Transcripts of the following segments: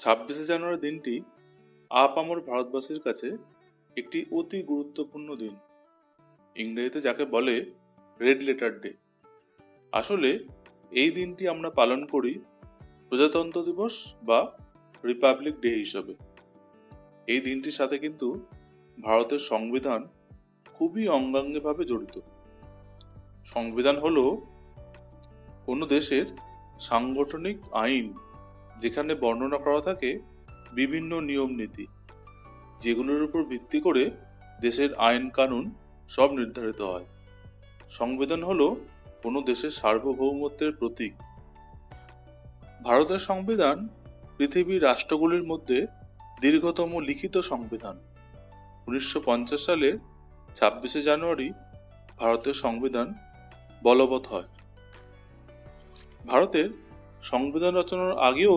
ছাব্বিশে জানুয়ারি দিনটি আপ আপামর ভারতবাসীর কাছে একটি অতি গুরুত্বপূর্ণ দিন। ইংরেজিতে যাকে বলে রেড লেটার ডে। আসলে এই দিনটি আমরা পালন করি প্রজাতন্ত্র দিবস বা রিপাবলিক ডে হিসাবে। এই দিনটির সাথে কিন্তু ভারতের সংবিধান খুবই অঙ্গাঙ্গিভাবে জড়িত। সংবিধান হলো কোনো দেশের সাংগঠনিক আইন যেখানে বর্ণনা করা থাকে বিভিন্ন নিয়ম নীতি, যেগুলোর উপর ভিত্তি করে দেশের আইন কানুন সব নির্ধারিত হয়। সংবিধান হলো কোনো দেশের সার্বভৌমত্বের প্রতীক। ভারতের সংবিধান পৃথিবীর রাষ্ট্রগুলির মধ্যে দীর্ঘতম লিখিত সংবিধান। উনিশশো সালের ছাব্বিশে জানুয়ারি ভারতের সংবিধান বলবৎ হয়। ভারতের সংবিধান রচনার আগেও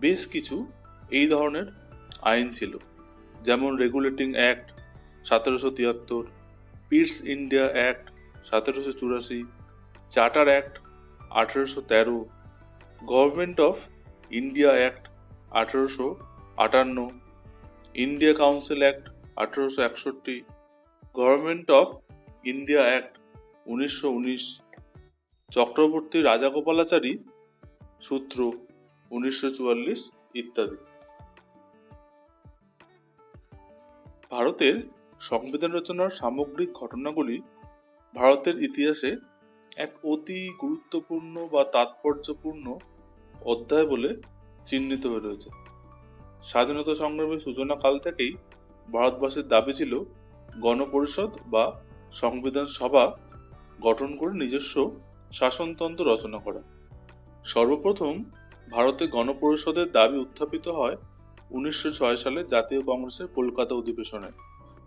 বেশ কিছু এই ধরনের আইন ছিল। যেমন রেগুলেটিং অ্যাক্ট সতেরোশো তিয়াত্তর, পিটস ইন্ডিয়া অ্যাক্ট সতেরোশো চুরাশি, চার্টার অ্যাক্ট আঠেরোশো তেরো, গভর্নমেন্ট অফ ইন্ডিয়া অ্যাক্ট আঠেরোশো আটান্ন, ইন্ডিয়া কাউন্সিল অ্যাক্ট আঠেরোশো একষট্টি, গভর্নমেন্ট অফ ইন্ডিয়া অ্যাক্ট উনিশশো উনিশ, চক্রবর্তী রাজাগোপালাচারী সূত্র উনিশশো চুয়াল্লিশ ইত্যাদি। ভারতের সংবিধান রচনার সামগ্রিক ঘটনাগুলি ভারতের ইতিহাসে এক অতি গুরুত্বপূর্ণ বা তাৎপর্যপূর্ণ অধ্যায় বলে চিহ্নিত হয়ে রয়েছে। স্বাধীনতা সংগ্রামের সূচনা কাল থেকেই ভারতবাসীর দাবি ছিল, গণপরিষদ বা সংবিধান সভা গঠন করে নিজস্ব শাসনতন্ত্র রচনা করা। সর্বপ্রথম ভারতে গণপরিষদের দাবি উত্থাপিত হয় উনিশশো ছয় সালে জাতীয় কংগ্রেসের কলকাতা অধিবেশনে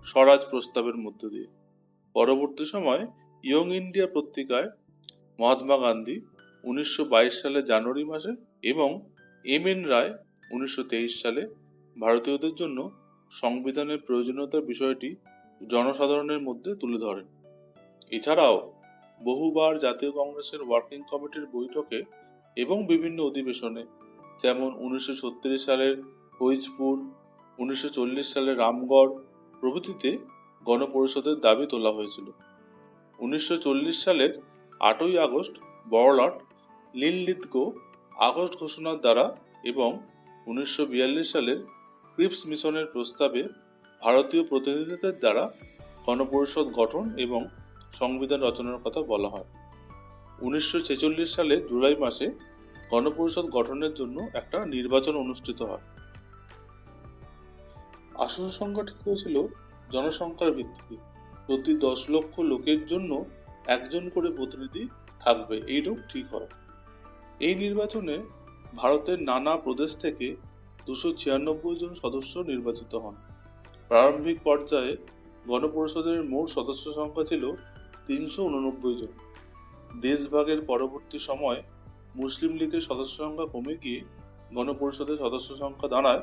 স্বরাজ প্রস্তাবের মধ্য দিয়ে। পরবর্তী সময় ইয়ং ইন্ডিয়া পত্রিকায় মহাত্মা গান্ধী উনিশশো বাইশ সালে জানুয়ারি মাসে এবং এম এন রায় উনিশশো তেইশ সালে ভারতীয়দের জন্য সংবিধানের প্রয়োজনীয়তার বিষয়টি জনসাধারণের মধ্যে তুলে ধরেন। এছাড়াও বহুবার জাতীয় কংগ্রেসের ওয়ার্কিং কমিটির বৈঠকে এবং বিভিন্ন অধিবেশনে, যেমন উনিশশো সালের ফৈজপুর উনিশশো সালের রামগড় প্রভৃতিতে গণপরিষদের দাবি তোলা হয়েছিল। উনিশশো চল্লিশ সালের আটই আগস্ট বড়লাট, লিনলিতগো, আগস্ট ঘোষণার দ্বারা এবং উনিশশো বিয়াল্লিশ সালের ক্রিপস মিশনের প্রস্তাবে ভারতীয় প্রতিনিধিদের দ্বারা গণপরিষদ গঠন এবং সংবিধান রচনার কথা বলা হয়। উনিশশো সালে জুলাই মাসে গণপরিষদ গঠনের জন্য একটা নির্বাচন অনুষ্ঠিত হয়। আসন সংখ্যা ঠিক হয়েছিল জনসংখ্যার ভিত্তিতে। প্রতি দশ লক্ষ লোকের জন্য একজন করে প্রতিনিধি থাকবে, এইরূপ ঠিক হয়। এই নির্বাচনে ভারতের নানা প্রদেশ থেকে দুশো ছিয়ানব্বই জন সদস্য নির্বাচিত হন। প্রারম্ভিক পর্যায়ে গণপরিষদের মোট সদস্য সংখ্যা ছিল তিনশো উননব্বই জন। দেশভাগের পরবর্তী সময় মুসলিম লীগের সদস্য সংখ্যা কমে গিয়ে গণপরিষদের সদস্য সংখ্যা দাঁড়ায়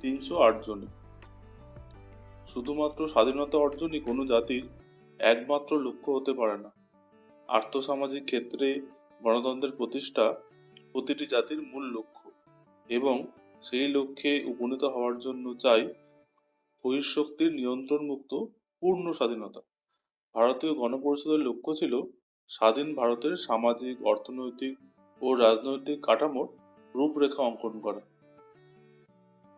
তিনশো আট জনে। শুধুমাত্র স্বাধীনতা অর্জনই কোনো জাতির একমাত্র লক্ষ্য হতে পারে না। আর্থসামাজিক ক্ষেত্রে গণতন্ত্রের প্রতিষ্ঠা প্রতিটি জাতির মূল লক্ষ্য এবং সেই লক্ষ্যে উপনীত হওয়ার জন্য চাই বহিঃশক্তির নিয়ন্ত্রণমুক্ত পূর্ণ স্বাধীনতা। ভারতীয় গণপরিষদের লক্ষ্য ছিল স্বাধীন ভারতের সামাজিক, অর্থনৈতিক ও রাজনৈতিক কাঠামোর রূপরেখা অঙ্কন করা।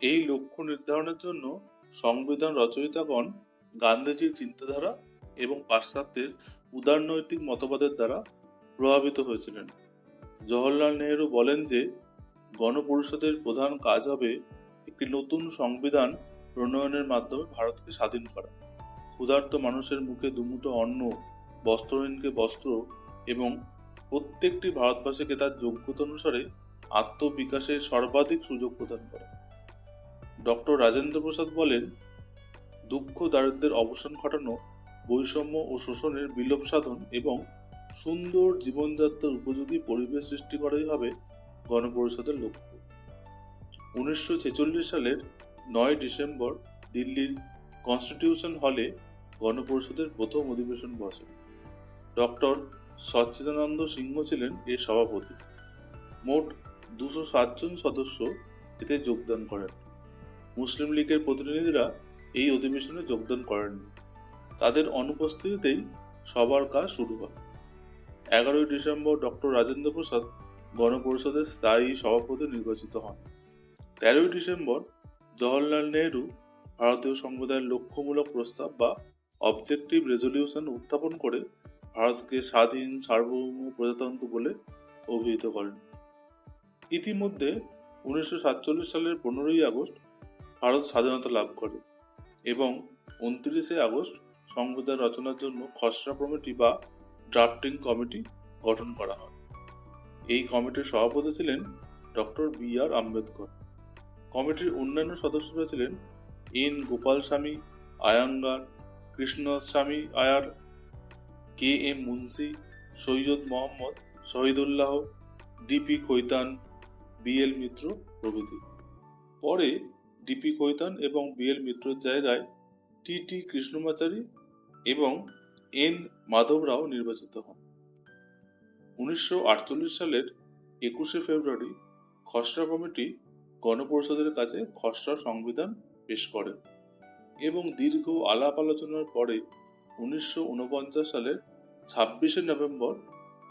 এই লক্ষ্য নির্ধারণের জন্য সংবিধান রচয়িতাগণ গান্ধীজির চিন্তাধারা এবং পাশ্চাত্যের উদারনৈতিক মতবাদের দ্বারা প্রভাবিত হয়েছিলেন। জওহরলাল নেহেরু বলেন যে, গণপরিষদের প্রধান কাজ হবে একটি নতুন সংবিধান প্রণয়নের মাধ্যমে ভারতকে স্বাধীন করা। ক্ষুধার্ত মানুষের মুখে দুমুটো অন্ন বস্ত্রহীনকে বস্ত্র এবং প্রত্যেকটি ভারতবাসীকে তার যোগ্যতা অনুসারে আত্মবিকাশের সর্বাধিক সুযোগ প্রদান করে। ডক্টর রাজেন্দ্র প্রসাদ বলেন, দুঃখ দারিদ্রের অবসান ঘটানো বৈষম্য ও শোষণের বিলোপ সাধন এবং সুন্দর জীবনযাত্রার উপযোগী পরিবেশ সৃষ্টি করাই হবে গণপরিষদের লক্ষ্য। উনিশশো ছেচল্লিশ সালের নয় ডিসেম্বর দিল্লির কনস্টিটিউশন হলে গণপরিষদের প্রথম অধিবেশন বসে। ডক্টর সচ্চিদানন্দ সিংহ ছিলেন এর সভাপতি। মোট দুশো সাতজন সদস্য এতে যোগদান করেন। মুসলিম লীগের প্রতিনিধিরা এই অধিবেশনে যোগদান করেননি। তাদের অনুপস্থিতিতেই সবার কাজ শুরু হয়। এগারোই ডিসেম্বর ডক্টর রাজেন্দ্র প্রসাদ গণপরিষদের স্থায়ী সভাপতি নির্বাচিত হন। তেরোই ডিসেম্বর জওহরলাল নেহরু ভারতীয় সংবিধানের লক্ষ্যমূলক প্রস্তাব বা অবজেক্টিভ রেজলিউশন উত্থাপন করে ভারতকে স্বাধীন, সার্বভৌম, প্রজাতন্ত্র বলে অভিহিত করেন। ইতিমধ্যে উনিশশো সাতচল্লিশ সালের পনেরোই আগস্ট ভারত স্বাধীনতা লাভ করে এবং উনত্রিশে আগস্ট সংবিধান রচনার জন্য খসড়া কমিটি বা ড্রাফটিং কমিটি গঠন করা হয়। এই কমিটির সভাপতি ছিলেন ডক্টর বি আর আম্বেদকর। কমিটির অন্যান্য সদস্যরা ছিলেন N Gopal Swami Ayyangar, Krishnaswami Iyer K M Munshi, Syed Mohammad, Shahidullah, DP Khaitan BL Mitra প্রভৃতি। পরে ডিপি খৈতান এবং বিএল মিত্রের জায়গায় টি টি কৃষ্ণমাচারী এবং এন মাধব রাও নির্বাচিত হন। উনিশশো আটচল্লিশ সালের একুশে ফেব্রুয়ারি খসড়া কমিটি গণপরিষদের কাছে খসড়া সংবিধান পেশ করে এবং দীর্ঘ আলাপ আলোচনার পরে উনিশশো উনপঞ্চাশ সালের ছাব্বিশে নভেম্বর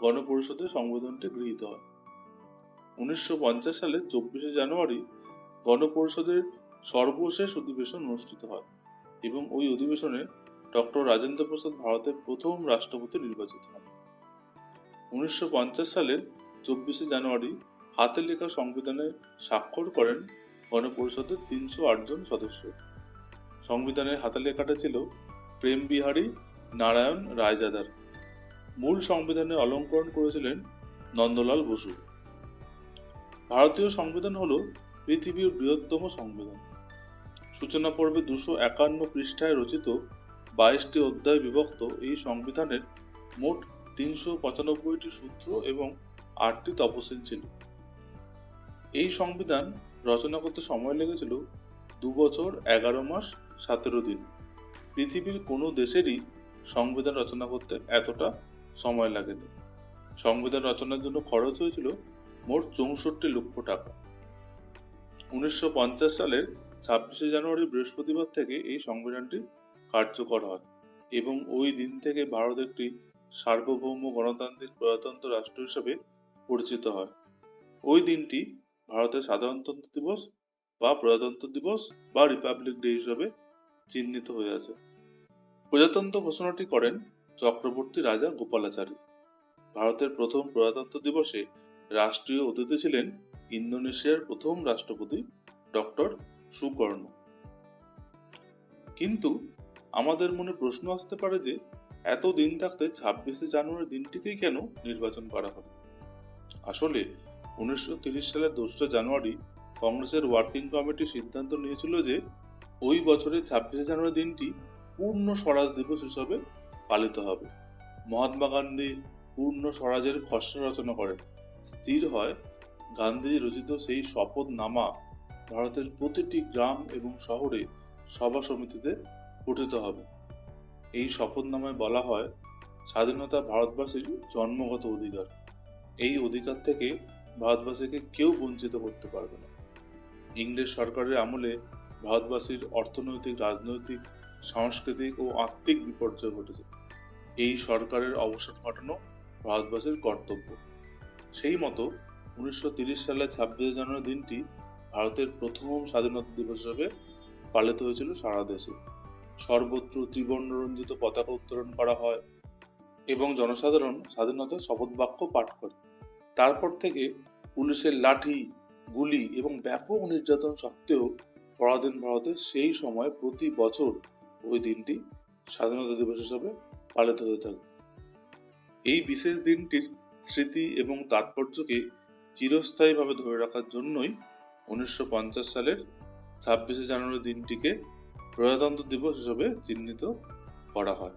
গণপরিষদে সংবিধানটি গৃহীত হয়। উনিশশো সালের চব্বিশে জানুয়ারি গণপরিষদের সর্বশেষ অধিবেশন অনুষ্ঠিত হয় এবং ওই অধিবেশনে ডক্টর রাজেন্দ্র প্রসাদ ভারতের প্রথম রাষ্ট্রপতি নির্বাচিত হন। উনিশশো সালের চব্বিশে জানুয়ারি হাতে লেখা সংবিধানে স্বাক্ষর করেন গণপরিষদের তিনশো আট জন সদস্য। সংবিধানের হাতে লেখাটা ছিল প্রেম বিহারী, নারায়ণ, রায়জাদার। মূল সংবিধানে অলঙ্করণ করেছিলেন নন্দলাল বসু। ভারতীয় সংবিধান হল পৃথিবীর বৃহত্তম সংবিধান। সূচনা পর্বে দুশো একান্ন পৃষ্ঠায় রচিত বাইশটি অধ্যায় বিভক্ত এই সংবিধানের মোট তিনশো পঁচানব্বইটি সূত্র এবং আটটি তপশিল ছিল। এই সংবিধান রচনা করতে সময় লেগেছিল দু বছর এগারো মাস, সতেরো দিন। পৃথিবীর কোনো দেশেরই সংবিধান রচনা করতে এতটা সময় লাগেনি। সংবিধান রচনার জন্য খরচ হয়েছিল মোট চৌষট্টি লক্ষ টাকা। উনিশশো পঞ্চাশ সালের ছাব্বিশে জানুয়ারি বৃহস্পতিবার থেকে এই সংবিধানটি কার্যকর হয় এবং ওই দিন থেকে ভারত একটি সার্বভৌম গণতান্ত্রিক প্রজাতন্ত্র রাষ্ট্র হিসেবে পরিচিত হয়। ওই দিনটি ভারতের সাধারণতন্ত্র দিবস বা প্রজাতন্ত্র দিবস বা রিপাবলিক ডে হিসেবে চিহ্নিত হয়ে আছে। প্রজাতন্ত্র ঘোষণাটি করেন চক্রবর্তী রাজা গোপালাচারী। ভারতের প্রথম প্রজাতন্ত্র দিবসে রাষ্ট্রীয় অতিথি ছিলেন ইন্দোনেশিয়ার প্রথম রাষ্ট্রপতি ডক্টর সুকর্ণ। কিন্তু আমাদের মনে প্রশ্ন আসতে পারে যে, এত দিন থাকতে ছাব্বিশে জানুয়ারি দিনটিকেই কেন নির্বাচন করা হবে? আসলে উনিশশো সালের দোসরা জানুয়ারি কংগ্রেসের ওয়ার্কিং কমিটি সিদ্ধান্ত নিয়েছিল যে ওই বছরের ছাব্বিশে জানুয়ারি দিনটি পূর্ণ স্বরাজ দিবস হিসাবে পালিত হবে। মহাত্মা গান্ধী পূর্ণ স্বরাজের খসড়া রচনা করেন। স্থির হয় গান্ধীজি রচিত সেই শপথ নামা ভারতের প্রতিটি গ্রাম এবং শহরে সভা সমিতিতে পঠিত হবে। এই শপথনামায় বলা হয়, স্বাধীনতা ভারতবাসীর জন্মগত অধিকার। এই অধিকার থেকে ভারতবাসীকে কেউ বঞ্চিত করতে পারবে না। ইংরেজ সরকারের আমলে ভারতবাসীর অর্থনৈতিক, রাজনৈতিক, সাংস্কৃতিক ও আত্মিক বিপর্যয় ঘটেছে। এই সরকারের অবসান ঘটানো ভারতবাসীর কর্তব্য। সেই মতো উনিশশো সালের ছাব্বিশে জানুয়ারি দিনটি ভারতের প্রথম স্বাধীনতা দিবস হিসেবে পালিত হয়েছিল সারা দেশে। সর্বত্র ত্রিবর্ণরঞ্জিত পতাকা উত্তোলন করা হয় এবং জনসাধারণ স্বাধীনতার শপথ বাক্য পাঠ করে। তারপর থেকে পুলিশের লাঠি, গুলি এবং ব্যাপক নির্যাতন সত্ত্বেও পরাধীন ভারতে সেই সময় প্রতি বছর ওই দিনটি স্বাধীনতা দিবস হিসাবে পালিত হয়ে থাকে। এই বিশেষ দিনটির স্মৃতি এবং তাৎপর্যকে চিরস্থায়ীভাবে ধরে রাখার জন্যই উনিশশো পঞ্চাশ সালের ছাব্বিশে জানুয়ারি দিনটিকে প্রজাতন্ত্র দিবস হিসেবে চিহ্নিত করা হয়।